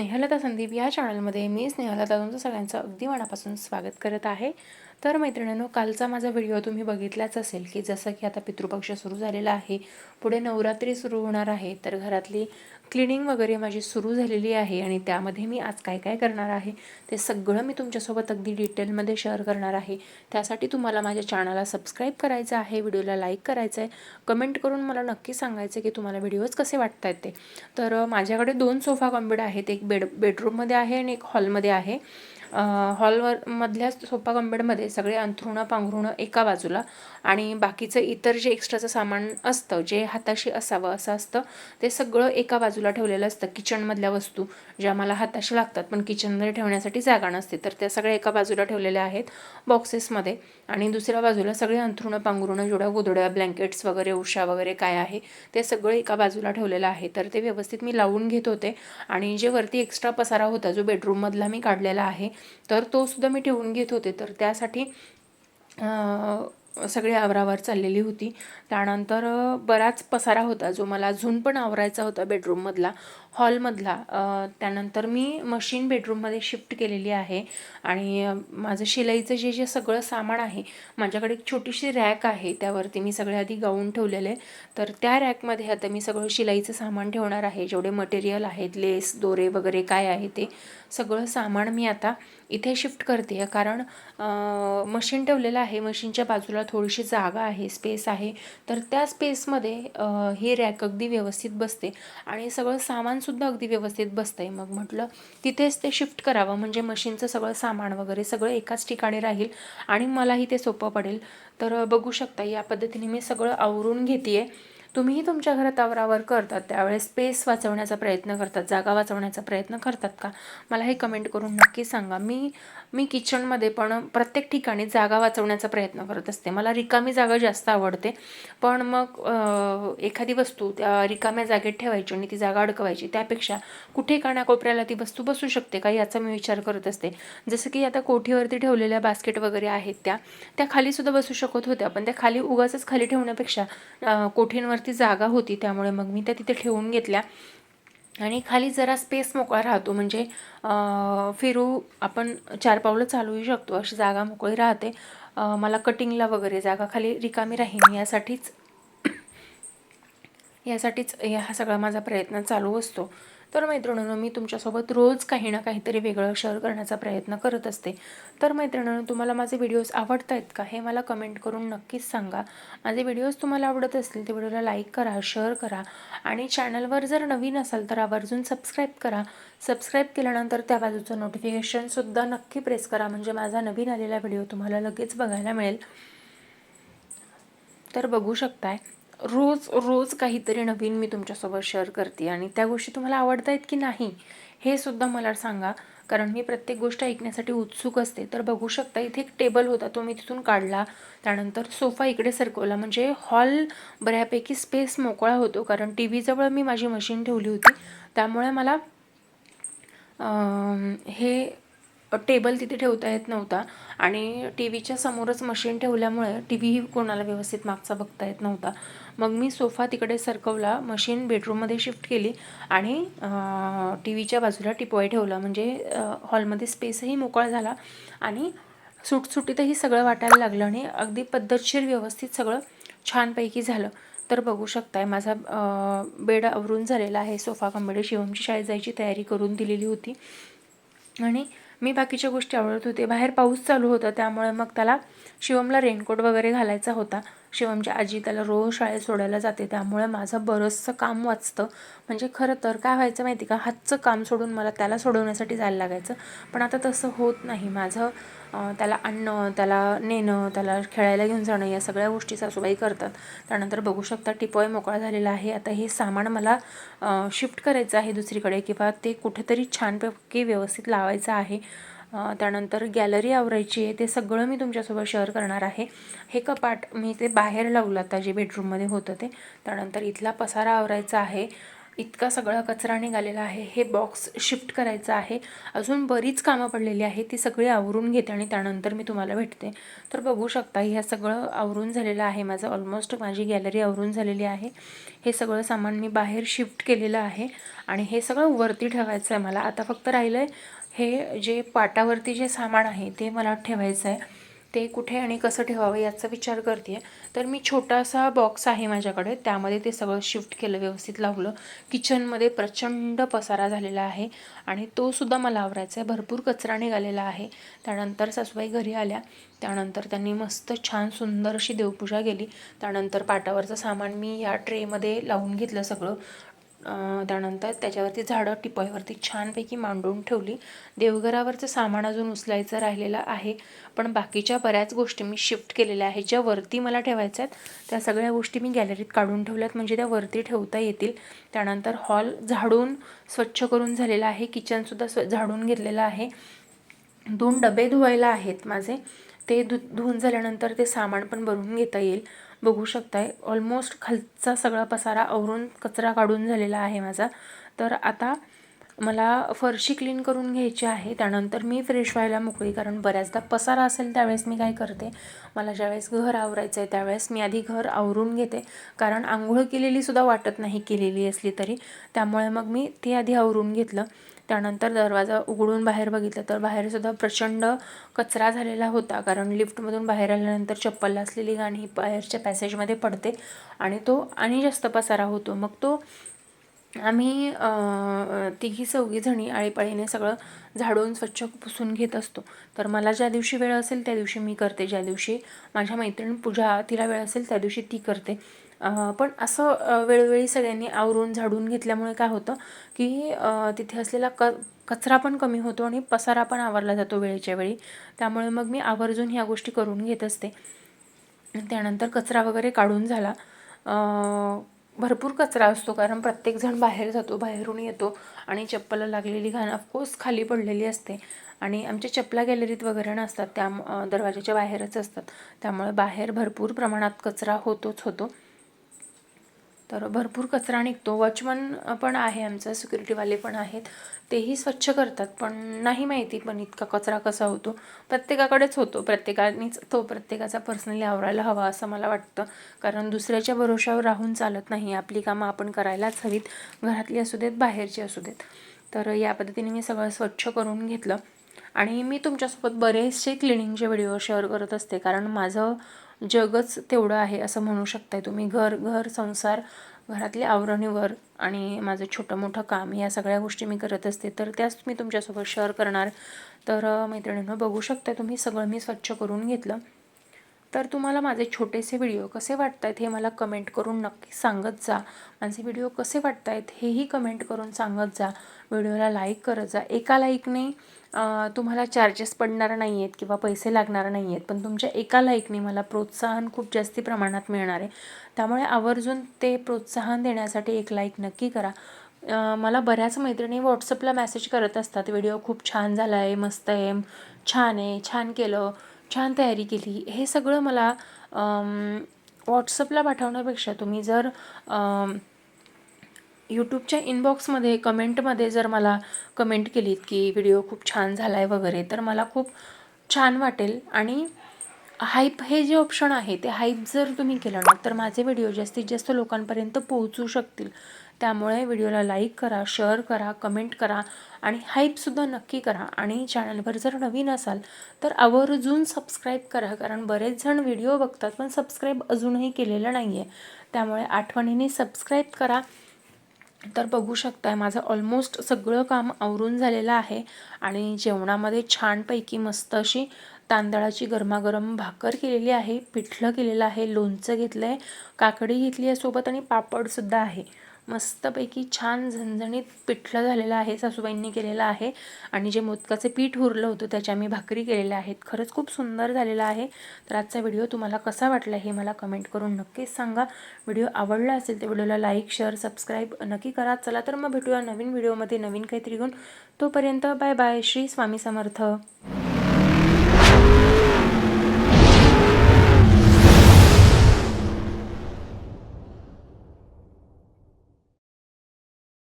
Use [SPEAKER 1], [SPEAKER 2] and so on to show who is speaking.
[SPEAKER 1] स्नेहलता संदीप या चॅनलमध्ये मी स्नेहलता तुमचं सगळ्यांचं अगदी मनापासून स्वागत करत आहे. तर मैत्रिणींनो कालचा माझा व्हिडिओ तुम्ही बघितलाच असेल की जसं की आता पितृपक्ष सुरू झालेला आहे पुढे नवरात्री सुरू होणार आहे तर घरातली क्लिनिंग वगैरे माझी सुरू झालेली आहे आणि त्यामध्ये मी आज काय काय करणार आहे ते सगळं मी तुमच्यासोबत अगदी डिटेलमध्ये शेअर करणार आहे. त्यासाठी तुम्हाला माझ्या चॅनलला सबस्क्राईब करायचं आहे व्हिडिओला लाईक करायचं आहे कमेंट करून मला नक्की सांगायचं की तुम्हाला व्हिडिओज कसे वाटत आहेत ते. तर माझ्याकडे दोन सोफा कॉम्बिड आहेत एक बेड बेडरूममध्ये आहे आणि एक हॉलमध्ये आहे. हॉलवर मधल्या सोपा कंबेडमध्ये सगळे अंथरुणं पांघरुणं एका बाजूला आणि बाकीचं इतर जे एक्स्ट्राचं सामान असतं जे हाताशी असावं असं असतं ते सगळं एका बाजूला ठेवलेलं असतं. किचनमधल्या वस्तू ज्या मला हाताशी लागतात पण किचनमध्ये ठेवण्यासाठी जागा नसते. तर त्या सगळ्या एका बाजूला ठेवलेल्या आहेत बॉक्सेसमध्ये आणि दुसऱ्या बाजूला सगळे अंथरुणं पांघरुणं जेवढ्या गोदड्या ब्लँकेट्स वगैरे उषा वगैरे काय आहे ते सगळं एका बाजूला ठेवलेलं आहे. तर ते व्यवस्थित मी लावून घेत होते आणि जे वरती एक्स्ट्रा पसारा होता जो बेडरूममधला मी काढलेला आहे तर तो सुद्धा मी ठेवून घेत होते. तर त्यासाठी सगळी आवरावर चाललेली होती. त्यानंतर बराच पसारा होता जो मला अजून पण आवरायचा होता बेडरूममधला हॉलमधला. त्यानंतर मी मशीन बेडरूममध्ये शिफ्ट केलेली आहे आणि माझं शिलाईचं जे जे सगळं सामान आहे माझ्याकडे एक छोटीशी रॅक आहे त्यावरती मी सगळे आधी गाऊन ठेवलेलं. आहे तर त्या रॅकमध्ये आता मी सगळं शिलाईचं सामान ठेवणार आहे. जेवढे मटेरियल आहेत लेस दोरे वगैरे काय आहे ते सगळं सामान मी आता इथे शिफ्ट करते कारण मशीन ठेवलेलं आहे मशीनच्या बाजूला थोडीशी जागा आहे स्पेस आहे. तर त्या स्पेसमध्ये ही रॅक अगदी व्यवस्थित बसते. आणि सगळं सामान सामानसुद्धा अगदी व्यवस्थित बसतं आहे मग म्हटलं तिथेच ते शिफ्ट करावं. म्हणजे मशीनचं सगळं सामान वगैरे सगळं एकाच ठिकाणी राहील आणि मलाही ते सोपं पडेल. तर बघू शकता या पद्धतीने मी सगळं आवरून घेते आहे तुम्हीही तुमच्या घरात आवरावर करतात त्यावेळेस स्पेस वाचवण्याचा प्रयत्न करतात जागा वाचवण्याचा प्रयत्न करतात का? मला हे कमेंट करून नक्की सांगा. मी मी किचनमध्ये पण प्रत्येक ठिकाणी जागा वाचवण्याचा प्रयत्न करत असते. मला रिकामी जागा जास्त आवडते. पण मग एखादी वस्तू त्या रिकाम्या जागेत ठेवायची आणि ती जागा अडकवायची त्यापेक्षा कुठे कानाकोपऱ्याला ती वस्तू बसू शकते का याचा मी विचार करत असते. जसं की आता कोठीवरती ठेवलेल्या बास्केट वगैरे आहेत त्या त्या खालीसुद्धा बसू शकत होत्या. पण त्या खाली उगाच खाली ठेवण्यापेक्षा कोठींवर वरती जागा होती त्यामुळे मग मी त्या तिथे ठेवून घेतल्या. आणि खाली जरा स्पेस मोकळा राहतो. म्हणजे फिरू आपण चार पावलं चालवू शकतो अशी जागा मोकळी राहते. मला कटिंगला वगैरे जागा खाली रिकामी राहीन यासाठीच यासाठीच हा सगळा माझा प्रयत्न चालू असतो. तर मैत्रिणींनो मी तुमच्यासोबत रोज काही ना काहीतरी वेगळं शेअर करण्याचा प्रयत्न करत असते. तर मैत्रिणींनो तुम्हाला माझे व्हिडिओज आवडत आहेत का हे मला कमेंट करून नक्कीच सांगा. माझे व्हिडिओज तुम्हाला आवडत असतील ते व्हिडिओला लाईक करा शेअर करा आणि चॅनलवर जर नवीन असाल तर आवर्जून सबस्क्राईब करा. सबस्क्राईब केल्यानंतर त्या बाजूचं नोटिफिकेशनसुद्धा नक्की प्रेस करा. म्हणजे माझा नवीन आलेला व्हिडिओ तुम्हाला लगेच बघायला मिळेल. तर बघू शकताय. रोज रोज काहीतरी नवीन मी तुमच्यासोबत शेअर करते आणि त्या गोष्टी तुम्हाला आवडत आहेत की नाही हे सुद्धा मला सांगा. कारण मी प्रत्येक गोष्ट ऐकण्यासाठी उत्सुक असते. तर बघू शकता इथे एक टेबल होता तो मी तिथून काढला. त्यानंतर सोफा इकडे सरकवला. म्हणजे हॉल बऱ्यापैकी स्पेस मोकळा होतो. कारण टी व्हीजवळ मी माझी मशीन ठेवली होती. त्यामुळे मला हे टेबल तिथे ठेवता येत नव्हता. आणि टी व्हीच्या समोरच मशीन ठेवल्यामुळे टी व्हीही कोणाला व्यवस्थित मागचा बघता येत नव्हता. मग मी सोफा तिकडे सरकवला मशीन बेडरूममध्ये शिफ्ट केली आणि टी व्हीच्या बाजूला टिपॉय ठेवला. म्हणजे हॉलमध्ये स्पेसही मोकळा झाला आणि सुटसुटीतही सगळं वाटायला लागलं आणि अगदी पद्धतशीर व्यवस्थित सगळं छानपैकी झालं. तर बघू शकताय माझा बेड आवरून झालेला आहे. सोफा कंबेडे शिवमची शाळेत जायची तयारी करून दिलेली होती. आणि मी बाकीच्या गोष्टी आवडत होते. बाहेर पाऊस चालू होता त्यामुळे मग त्याला शिवमला रेनकोट वगैरे घालायचा होता. शिवमची आजी त्याला रोज शाळेत सोडायला जाते. त्यामुळे माझं बरंचसं काम वाचतं. म्हणजे खरं तर काय व्हायचं माहिती का? हातचं काम सोडून मला त्याला सोडवण्यासाठी जायला लागायचं. पण आता तसं होत नाही. माझं त्याला आणणं त्याला नेणं त्याला खेळायला घेऊन जाणं या सगळ्या गोष्टी सासूबाई करतात. त्यानंतर बघू शकता टिपॉय मोकळा झालेला आहे. आता हे सामान मला शिफ्ट करायचं आहे दुसरीकडे किंवा ते कुठेतरी छानपैकी व्यवस्थित लावायचं आहे. त्यानंतर गॅलरी आवरायची आहे. ते सगळं मी तुमच्यासोबत शेअर करणार आहे. हे कपाट मी ते बाहेर लावलं आता जे बेडरूममध्ये होतं ते. त्यानंतर इथला पसारा आवरायचा आहे. इतका सगळा कचरा निघालेला आहे. हे बॉक्स शिफ्ट करायचं आहे. अजून बरीच कामं पडलेली आहे ती सगळी आवरून घेते आणि त्यानंतर मी तुम्हाला भेटते. तर बघू शकता ह्या सगळं आवरून झालेलं आहे. माझं ऑलमोस्ट माझी गॅलरी आवरून झालेली आहे. हे सगळं सामान मी बाहेर शिफ्ट केलेलं आहे. आणि हे सगळं वरती ठेवायचं आहे मला. आता फक्त राहिलं आहे हे जे पाटावरती जे सामान आहे ते मला ठेवायचं आहे ते कुठे आणि कसं ठेवावं याचा विचार करते तर मी छोटासा बॉक्स आहे माझ्याकडे. त्यामध्ये ते सगळं शिफ्ट केलं व्यवस्थित लावलं. किचनमध्ये प्रचंड पसारा झालेला आहे आणि तोसुद्धा मला आवरायचा आहे भरपूर कचरा निघालेला आहे. त्यानंतर सासूबाई घरी आल्या. त्यानंतर त्यांनी मस्त छान सुंदर अशी देवपूजा केली. त्यानंतर पाटावरचं सामान मी या ट्रेमध्ये लावून घेतलं सगळं. त्यानंतर त्याच्यावरती झाडं टिपाईवरती छानपैकी मांडून ठेवली. देवघरावरचं सामान अजून उचलायचं राहिलेलं आहे. पण बाकीच्या बऱ्याच गोष्टी मी शिफ्ट केलेल्या आहेत. ज्या वरती मला ठेवायच्या आहेत त्या सगळ्या गोष्टी मी गॅलरीत काढून ठेवल्यात. म्हणजे त्या वरती ठेवता येतील. त्यानंतर हॉल झाडून स्वच्छ करून झालेला आहे. किचनसुद्धा स्व झाडून घेतलेलं आहे. दोन डबे धुवायला आहेत माझे. ते धु धुवून झाल्यानंतर ते सामान पण भरून घेता येईल. बघू शकताय. ऑलमोस्ट खालचा सगळा पसारा आवरून कचरा काढून झालेला आहे माझा. तर आता मला फरशी क्लीन करून घ्यायची आहे. त्यानंतर मी फ्रेश व्हायला मोकळी कारण बऱ्याचदा पसारा असेल त्यावेळेस मी काय करते? मला ज्यावेळेस घर आवरायचं आहे त्यावेळेस मी आधी घर आवरून घेते. कारण आंघोळ केलेलीसुद्धा वाटत नाही केलेली असली तरी. त्यामुळे मग मी ते आधी आवरून घेतलं. त्यानंतर दरवाजा उघडून बाहेर बघितलं तर बाहेरसुद्धा प्रचंड कचरा झालेला होता. कारण लिफ्टमधून बाहेर आल्यानंतर चप्पल असलेली गाणी बाहेरच्या पॅसेजमध्ये पडते आणि तो आणि जास्त पसारा होतो. मग तो आम्ही तिघी चौघीजणी आळीपाळीने सगळं झाडून स्वच्छ पुसून घेत असतो. तर मला ज्या दिवशी वेळ असेल त्या दिवशी मी करते. ज्या दिवशी माझ्या मैत्रीण पूजा तिला वेळ असेल त्या दिवशी ती करते. पण असं वेळोवेळी सगळ्यांनी आवरून झाडून घेतल्यामुळे काय होतं की तिथे असलेला क कचरा पण कमी होतो आणि पसारा पण आवरला जातो वेळेच्या वेळी. त्यामुळे मग मी आवर्जून ह्या गोष्टी करून घेत असते. त्यानंतर कचरा वगैरे काढून झाला. भरपूर कचरा असतो कारण प्रत्येकजण बाहेर जातो बाहेरून येतो आणि चप्पल लागलेली घाण ऑफकोर्स खाली पडलेली असते. आणि आमच्या चपला गॅलरीत वगैरे नसतात त्या दरवाजाच्या बाहेरच असतात. त्यामुळे बाहेर भरपूर प्रमाणात कचरा होतोच होतो. तर भरपूर कचरा निघतो. वॉचमन पण आहे आमचं सिक्युरिटीवाले पण आहेत. तेही स्वच्छ करतात पण नाही माहिती पण इतका कचरा कसा होतो. प्रत्येकाकडेच होतो. प्रत्येकानेच तो प्रत्येकाचा पर्सनली आवरायला हवा असं मला वाटतं. कारण दुसऱ्याच्या भरोशावर राहून चालत नाही. आपली कामं आपण करायलाच हवीत. घरातली असू देत बाहेरची असू देत. तर या पद्धतीने मी सगळं स्वच्छ करून घेतलं. आणि मी तुमच्यासोबत बरेचसे क्लिनिंगचे व्हिडिओ शेअर करत असते. कारण माझं जगच तेवढं आहे असं म्हणू शकताय तुम्ही. घर घर संसार घरातले आवरणीवर आणि माझं छोटं मोठं काम या सगळ्या गोष्टी मी करत असते. तर त्याच मी तुमच्यासोबत शेअर करणार. तर मैत्रिणींनो बघू शकता तुम्ही सगळं मी स्वच्छ करून घेतलं. तर तुम्हाला माझे छोटेसे व्हिडिओ कसे वाटत आहेत हे मला कमेंट करून नक्की सांगत जा. माझे व्हिडिओ कसे वाटत आहेत हेही कमेंट करून सांगत जा. व्हिडिओला लाईक करत जा. एका लाईकने तुम्हाला चार्जेस पडणार नाही आहेत किंवा पैसे लागणार नाही आहेत पण तुमच्या एका लाईकने मला प्रोत्साहन खूप जास्ती प्रमाणात मिळणार आहे. त्यामुळे आवर्जून ते प्रोत्साहन देण्यासाठी एक लाईक नक्की करा. मला बऱ्याच मैत्रिणी व्हॉट्सअपला मेसेज करत असतात व्हिडिओ खूप छान झाला आहे मस्त आहे छान आहे छान केलं छान तयारी केली. हे सगळं मला व्हॉट्सअपला पाठवण्यापेक्षा तुम्ही जर यूट्यूबच्या इनबॉक्समध्ये कमेंटमध्ये जर मला कमेंट केलीत की व्हिडिओ खूप छान झाला आहे वगैरे तर मला खूप छान वाटेल. आणि हाईप हे जे ऑप्शन आहे ते हाईप जर तुम्ही केलं ना तर माझे व्हिडिओ जास्तीत जास्त लोकांपर्यंत पोहोचू शकतील. त्यामुळे व्हिडिओला लाईक करा शेअर करा कमेंट करा आणि हाईपसुद्धा नक्की करा. आणि चॅनलवर जर नवीन असाल तर आवर्जून सबस्क्राईब करा कारण बरेच जण व्हिडिओ बघतात पण सबस्क्राईब अजूनही केलेलं नाही आहे त्यामुळे आठवणीने सबस्क्राईब करा. तर बघू शकताय माझं ऑलमोस्ट सगळं काम आवरून झालेलं आहे आणि जेवणामध्ये छानपैकी मस्त अशी तांदळाची गरमागरम भाकर केलेली आहे पिठलं केलेलं आहे लोणचं घेतलं आहे काकडी घेतली आहे सोबत आणि पापडसुद्धा आहे. मस्तपैकी छान झणझणीत पिठलं झालेलं आहे सासूबाईंनी केलेलं आहे. आणि जे मोदकाचे पीठ उरलं होतं त्याच्या मी भाकरी केलेल्या आहेत. खरंच खूप सुंदर झालेलं आहे. तर आजचा व्हिडिओ तुम्हाला कसा वाटला हे मला कमेंट करून नक्कीच सांगा. व्हिडिओ आवडला असेल तर व्हिडिओला लाईक शेअर सबस्क्राईब नक्की करा. चला तर मग भेटूया नवीन व्हिडिओमध्ये नवीन काहीतरी घेऊन. तोपर्यंत बाय बाय श्री स्वामी समर्थ.